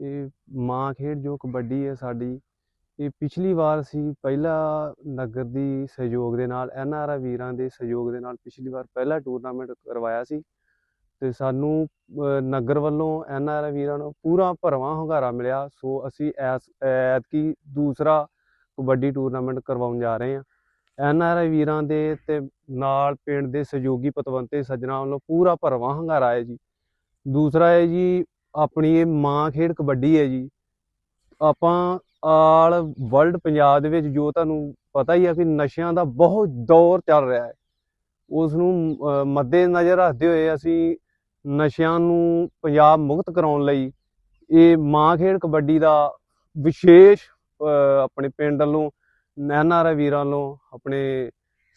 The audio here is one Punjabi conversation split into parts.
ਇਹ ਮਾਂ ਖੇਡ ਜੋ ਕਬੱਡੀ ਹੈ ਸਾਡੀ, ਇਹ ਪਿਛਲੀ ਵਾਰ ਸੀ ਪਹਿਲਾ ਨਗਰ ਦੀ ਸਹਿਯੋਗ ਦੇ ਨਾਲ ਐਨਆਰਆਈ ਵੀਰਾਂ ਦੇ ਸਹਿਯੋਗ ਦੇ ਨਾਲ ਪਿਛਲੀ ਵਾਰ ਪਹਿਲਾ ਟੂਰਨਾਮੈਂਟ ਕਰਵਾਇਆ ਸੀ। ਤੇ ਸਾਨੂੰ ਨਗਰ ਵੱਲੋਂ ਐਨਆਰਆਈ ਵੀਰਾਂ ਨੂੰ ਪੂਰਾ ਭਰਵਾਂ ਹੁੰਗਾਰਾ ਮਿਲਿਆ। ਸੋ ਅਸੀਂ ਐਸ, ਐਤਕੀ ਦੂਸਰਾ ਕਬੱਡੀ ਟੂਰਨਾਮੈਂਟ ਕਰਵਾਉਣ ਜਾ ਰਹੇ ਹਾਂ। ਐਨਆਰਆਈ ਵੀਰਾਂ ਦੇ ਤੇ ਨਾਲ ਪਿੰਡ ਦੇ ਸਹਿਯੋਗੀ ਪਤਵੰਤੇ ਸੱਜਣਾ ਵੱਲੋਂ ਪੂਰਾ ਭਰਵਾਂ ਹੁੰਗਾਰਾ ਹੈ ਜੀ। ਦੂਸਰਾ ਹੈ ਜੀ ਆਪਣੀ ਇਹ ਮਾਂ ਖੇਡ ਕਬੱਡੀ ਹੈ ਜੀ। ਆਪਾਂ ਆਲ ਵਰਲਡ ਪੰਜਾਬ ਦੇ ਵਿੱਚ ਜੋ ਤੁਹਾਨੂੰ ਪਤਾ ਹੀ ਹੈ ਕਿ ਨਸ਼ਿਆਂ ਦਾ ਬਹੁਤ ਦੌਰ ਚੱਲ ਰਿਹਾ ਹੈ। ਉਸ ਨੂੰ ਮੱਦੇ ਨਜ਼ਰ ਰੱਖਦੇ ਹੋਏ ਅਸੀਂ ਨਸ਼ਿਆਂ ਨੂੰ ਪੰਜਾਬ ਮੁਕਤ ਕਰਾਉਣ ਲਈ ਇਹ ਮਾਂ ਖੇਡ ਕਬੱਡੀ ਦਾ ਵਿਸ਼ੇਸ਼ ਅਹ, ਆਪਣੇ ਪਿੰਡ ਵੱਲੋਂ ਨੈਨਾਰਾ ਵੀਰਾਂ ਵੱਲੋਂ ਆਪਣੇ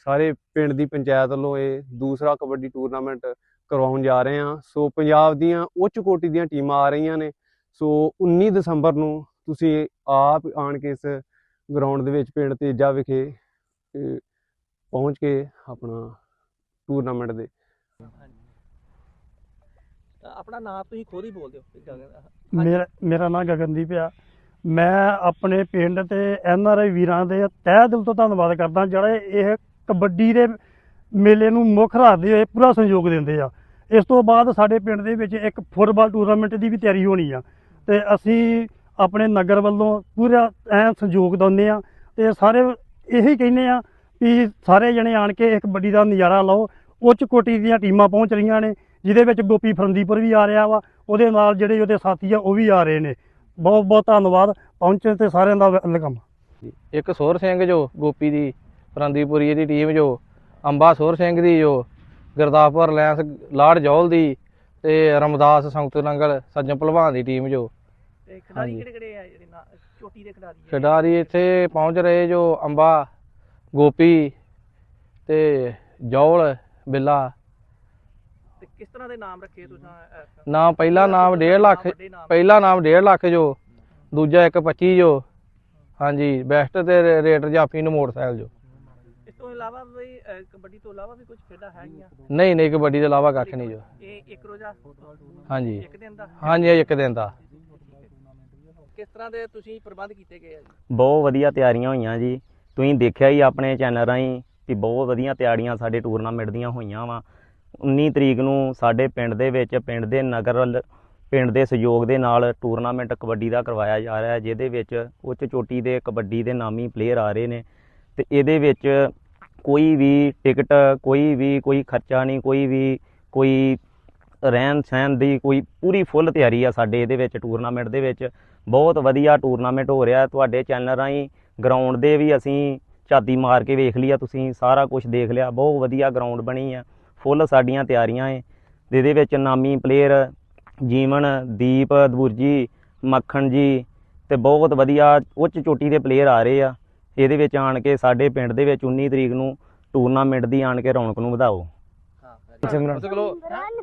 ਸਾਰੇ ਪਿੰਡ ਦੀ ਪੰਚਾਇਤ ਵੱਲੋਂ ਇਹ ਦੂਸਰਾ ਕਬੱਡੀ ਟੂਰਨਾਮੈਂਟ ਕਰਵਾਉਣ ਜਾ ਰਹੇ ਹਾਂ। ਸੋ ਪੰਜਾਬ ਦੀਆਂ ਉੱਚ ਕੋਟੀ ਦੀਆਂ ਟੀਮਾਂ ਆ ਰਹੀਆਂ ਨੇ। ਸੋ 19 ਦਸੰਬਰ ਨੂੰ ਤੁਸੀਂ ਆਪ ਆਣ ਕੇ ਇਸ ਗਰਾਊਂਡ ਦੇ ਵਿੱਚ ਪਿੰਡ ਤੇਜਾ ਵਿਖੇ ਪਹੁੰਚ ਕੇ ਆਪਣਾ ਟੂਰਨਾਮੈਂਟ ਦੇ। ਆਪਣਾ ਨਾਮ ਤੁਸੀਂ ਖੁਦ ਹੀ ਬੋਲ ਦਿਓ ਗਗਨ ਮੇਰਾ ਮੇਰਾ ਨਾਮ ਗਗਨਦੀਪ ਆ। ਮੈਂ ਆਪਣੇ ਪਿੰਡ ਤੇ ਐਨ ਆਰ ਆਈ ਵੀਰਾਂ ਦੇ ਤਹਿ ਦਿਲ ਤੋਂ ਧੰਨਵਾਦ ਕਰਦਾ ਜਿਹੜੇ ਇਹ ਕਬੱਡੀ ਦੇ ਮੇਲੇ ਨੂੰ ਮੁੱਖ ਰੱਖਦੇ ਹੋਏ ਪੂਰਾ ਸਹਿਯੋਗ ਦਿੰਦੇ ਆ। ਇਸ ਤੋਂ ਬਾਅਦ ਸਾਡੇ ਪਿੰਡ ਦੇ ਵਿੱਚ ਇੱਕ ਫੁੱਟਬਾਲ ਟੂਰਨਾਮੈਂਟ ਦੀ ਵੀ ਤਿਆਰੀ ਹੋਣੀ ਆ। ਤੇ ਅਸੀਂ ਆਪਣੇ ਨਗਰ ਵੱਲੋਂ ਪੂਰਾ ਐ ਸਹਿਯੋਗ ਦਿੰਦੇ ਆ ਤੇ ਸਾਰੇ ਇਹੀ ਕਹਿੰਦੇ ਆ ਵੀ ਸਾਰੇ ਜਣੇ ਆਣ ਕੇ ਇੱਕ ਵੱਡੀ ਦਾ ਨਜ਼ਾਰਾ ਲਓ। ਉੱਚ ਕੋਟੀ ਦੀਆਂ ਟੀਮਾਂ ਪਹੁੰਚ ਰਹੀਆਂ ਨੇ, ਜਿਹਦੇ ਵਿੱਚ ਗੋਪੀ ਫਰੰਦੀਪੁਰ ਵੀ ਆ ਰਿਹਾ ਵਾ, ਉਹਦੇ ਨਾਲ ਜਿਹੜੇ ਉਹਦੇ ਸਾਥੀ ਆ, ਉਹ ਵੀ ਆ ਰਹੇ ਨੇ। ਬਹੁਤ ਬਹੁਤ ਧੰਨਵਾਦ, ਪਹੁੰਚਣ ਤੇ ਸਾਰਿਆਂ ਦਾ ਵੈਲਕਮ ਇੱਕ ਸੋਹਰ ਸਿੰਘ ਜੋ, ਗੋਪੀ ਦੀ ਫਰੰਦੀਪੁਰੀ ਦੀ ਟੀਮ ਜੋ, ਅੰਬਾ ਸੋਹਰ ਸਿੰਘ ਦੀ ਜੋ ਗੁਰਦਾਸਪੁਰ ਲੈਂਸ ਲਾੜ ਜੌਲ ਦੀ ਤੇ ਰਮਦਾਸ ਸੰਗਤ ਨੰਗਲ ਸੱਜਣ ਭਲਵਾਨ ਦੀ ਟੀਮ ਜੋ ਤੇ ਖਿਡਾਰੀ। ਕਿਹੜੇ ਕਿਹੜੇ ਆ ਜਿਹੜੇ ਨਾ- ਚੋਟੀ ਦੇ ਖਿਡਾਰੀ ਆ? ਖਿਡਾਰੀ ਇੱਥੇ ਪਹੁੰਚ ਰਹੇ ਜੋ ਅੰਬਾ ਗੋਪੀ ਤੇ ਜੌਲ ਬਿੱਲਾ ਤੇ ਕਿਸ ਤਰ੍ਹਾਂ ਦੇ ਨਾਮ ਰੱਖੇ ਤੁਸੀਂ ਨਾਮ ਪਹਿਲਾ ਨਾਮ 1.5 ਲੱਖ। ਪਹਿਲਾ ਨਾਮ 1.5 ਲੱਖ ਜੋ ਦੂਜਾ 1.25 ਜੋ ਹਾਂਜੀ ਬੈਸਟ ਤੇ ਰੇਟ ਜਾਫੀ ਨੂੰ ਮੋਟਰਸਾਈਕਲ ਜੋ ਤੋਂ ਇਲਾਵਾ ਵੀ ਅਹ, ਕਬੱਡੀ ਤੋਂ ਇਲਾਵਾ ਵੀ ਕੁਝ ਖੇਡਾਂ ਹੈਗੀਆਂ? ਨਹੀਂ ਨਹੀਂ ਕਬੱਡੀ ਦੇ ਇਲਾਵਾ ਕੱਖ ਨਹੀਂ ਜੋ। ਇਹ ਇੱਕ ਰੋਜ਼ਾ? ਹਾਂਜੀ। ਇੱਕ ਦਿਨ ਦਾ? ਹਾਂਜੀ ਇਹ ਇੱਕ ਦਿਨ ਦਾ। ਕਿਸ ਤਰ੍ਹਾਂ ਦੇ ਤੁਸੀਂ ਪ੍ਰਬੰਧ ਕੀਤੇ ਗਏ ਆ ਜੀ? ਬਹੁਤ ਵਧੀਆ ਤਿਆਰੀਆਂ ਹੋਈਆਂ ਜੀ। ਤੁਸੀਂ ਦੇਖਿਆ ਹੀ ਆਪਣੇ ਚੈਨਲ ਰਾਹੀਂ ਕਿ ਬਹੁਤ ਵਧੀਆ ਤਿਆਰੀਆਂ ਸਾਡੇ ਟੂਰਨਾਮੈਂਟ ਦੀਆਂ ਹੋਈਆਂ ਵਾ। 19 ਤਰੀਕ ਨੂੰ ਸਾਡੇ ਪਿੰਡ ਦੇ ਵਿੱਚ ਪਿੰਡ ਦੇ ਨਗਰ ਵੱਲ- ਪਿੰਡ ਦੇ ਸਹਿਯੋਗ ਦੇ ਨਾਲ ਟੂਰਨਾਮੈਂਟ ਕਬੱਡੀ ਦਾ ਕਰਵਾਇਆ ਜਾ ਰਿਹਾ ਹੈ ਜਿਹਦੇ ਵਿੱਚ ਉੱਚ ਚੋਟੀ ਦੇ ਕਬੱਡੀ ਦੇ ਨਾਮੀ ਪਲੇਅਰ ਆ ਰਹੇ ਨੇ। ਤੇ ਇਹਦੇ ਵਿੱਚ ਕੋਈ ਵੀ ਟਿਕਟ, ਕੋਈ ਵੀ, ਕੋਈ ਖਰਚਾ ਨਹੀਂ, ਕੋਈ ਵੀ, ਕੋਈ ਰਹਿਣ ਸਹਿਣ ਦੀ ਕੋਈ ਪੂਰੀ ਫੁੱਲ ਤਿਆਰੀ ਆ ਸਾਡੇ ਇਹਦੇ ਵਿੱਚ ਟੂਰਨਾਮੈਂਟ ਦੇ ਵਿੱਚ। ਬਹੁਤ ਵਧੀਆ ਟੂਰਨਾਮੈਂਟ ਹੋ ਰਿਹਾ ਤੁਹਾਡੇ ਚੈਨਲ ਰਾਹੀਂ। ਗਰਾਊਂਡ ਦੇ ਵੀ ਅਸੀਂ ਝਾਤੀ ਮਾਰ ਕੇ ਵੇਖ ਲਿਆ ਤੁਸੀਂ, ਸਾਰਾ ਕੁਝ ਦੇਖ ਲਿਆ। ਬਹੁਤ ਵਧੀਆ ਗਰਾਊਂਡ ਬਣੀ ਆ। ਫੁੱਲ ਸਾਡੀਆਂ ਤਿਆਰੀਆਂ ਏ। ਤੇ ਇਹਦੇ ਵਿੱਚ ਨਾਮੀ ਪਲੇਅਰ ਜੀਵਨ, ਦੀਪ ਦਬੁਰਜੀ ਮੱਖਣ ਜੀ ਤੇ ਬਹੁਤ ਵਧੀਆ ਉੱਚ ਚੋਟੀ ਦੇ ਪਲੇਅਰ ਆ ਰਹੇ ਆ। ਇਹਦੇ ਵਿੱਚ ਆਣ ਕੇ ਸਾਡੇ ਪਿੰਡ ਦੇ ਵਿੱਚ 19 ਤਰੀਕ ਨੂੰ ਟੂਰਨਾਮੈਂਟ ਦੀ ਆਣ ਕੇ ਰੌਣਕ ਨੂੰ ਵਧਾਓ। ਹਾਂ ਸਿਮਰਨ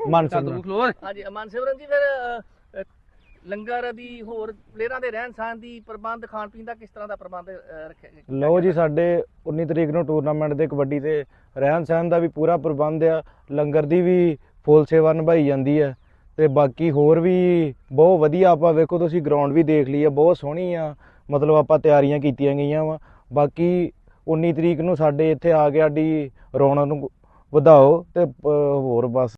ਮਨ ਤੂੰ ਖਲੋ ਹਾਂਜੀ ਅਮਨ ਸਿਮਰਨ ਜੀ ਫਿਰ ਅਹ, ਅਹ, ਲੰਗਰ ਦੀ ਹੋਰ ਪਲੇਅਰਾਂ ਦੇ ਰਹਿਣ ਸਹਿਣ ਦੀ ਪ੍ਰਬੰਧ ਖਾਣ ਪੀਣ ਦਾ ਕਿਸ ਤਰ੍ਹਾਂ ਦਾ ਪ੍ਰਬੰਧ ਅਹ, ਰੱਖਿਆ ਗਿਆ? ਲਓ ਜੀ ਸਾਡੇ 19 ਤਰੀਕ ਨੂੰ ਟੂਰਨਾਮੈਂਟ ਦੇ ਕਬੱਡੀ ਤੇ ਰਹਿਣ ਸਹਿਣ ਦਾ ਵੀ ਪੂਰਾ ਪ੍ਰਬੰਧ ਆ। ਲੰਗਰ ਦੀ ਵੀ ਫੁੱਲ ਸੇਵਾ ਨਿਭਾਈ ਜਾਂਦੀ ਹੈ ਤੇ ਬਾਕੀ ਹੋਰ ਵੀ ਬਹੁਤ ਵਧੀਆ ਆਪਾਂ ਵੇਖੋ ਤੁਸੀਂ ਗਰਾਊਂਡ ਵੀ ਦੇਖ ਲਈ ਆ ਬਹੁਤ ਸੋਹਣੀ ਆ। ਮਤਲਬ ਆਪਾਂ ਤਿਆਰੀਆਂ ਕੀਤੀਆਂ ਗਈਆਂ ਵਾ। ਬਾਕੀ 19 ਤਰੀਕ ਨੂੰ ਸਾਡੇ ਇੱਥੇ ਆ ਕੇ ਸਾਡੀ ਰੌਣਕ ਨੂੰ ਵਧਾਓ ਤੇ ਹੋਰ ਬਸ।